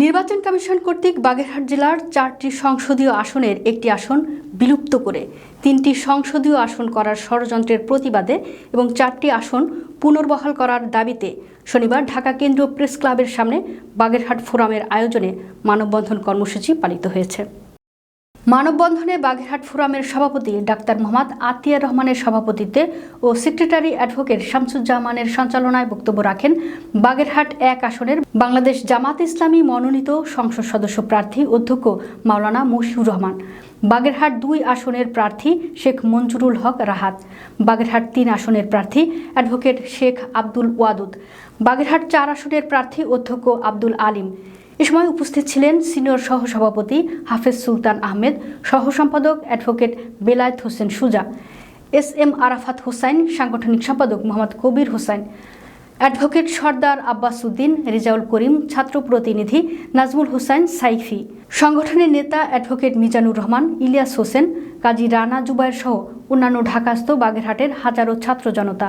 নির্বাচন কমিশন কর্তৃক বাগেরহাট জেলার চারটি সংসদীয় আসনের একটি আসন বিলুপ্ত করে, তিনটি সংসদীয় আসন করার ষড়যন্ত্রের প্রতিবাদে এবং চারটি আসন পুনর্বহাল করার দাবিতে শনিবার ঢাকা কেন্দ্রীয় প্রেস ক্লাবের সামনে বাগেরহাট ফোরামের আয়োজনে মানববন্ধন কর্মসূচি পালিত হয়েছে। মানববন্ধনে বাগেরহাট ফোরামের সভাপতি ডাক্তার মোহাম্মদ আতিয়া রহমানের সভাপতিত্বে ও সেক্রেটারি অ্যাডভোকেট শামসুজ্জামানের সঞ্চালনায় বক্তব্য রাখেন বাগেরহাট এক আসনের বাংলাদেশ জামাত ইসলামী মনোনীত সংসদ সদস্য প্রার্থী অধ্যক্ষ মাওলানা মশিউর রহমান, বাগেরহাট দুই আসনের প্রার্থী শেখ মঞ্জুরুল হক রাহাত, বাগেরহাট তিন আসনের প্রার্থী অ্যাডভোকেট শেখ আব্দুল ওয়াদুদ, বাগেরহাট চার আসনের প্রার্থী অধ্যক্ষ আব্দুল আলিম এ সময় উপস্থিত ছিলেন সিনিয়র সহসভাপতি Hafez Sultan Ahmed, সহসম্পাদক advocate Belayet Hossain Suja, S M Arafat Hossain, সাংগঠনিক সম্পাদক মোহাম্মদ কবির হোসাইন, অ্যাডভোকেট সর্দার আব্বাস উদ্দিন, রেজাউল করিম, ছাত্র প্রতিনিধি নাজমুল হোসাইন সাইফি, সংগঠনের নেতা অ্যাডভোকেট মিজানুর রহমান, ইলিয়াস হোসেন, কাজী রানা জুবাইর সহ অন্যান্য ঢাকাস্থ বাগেরহাটের হাজারো ছাত্র জনতা।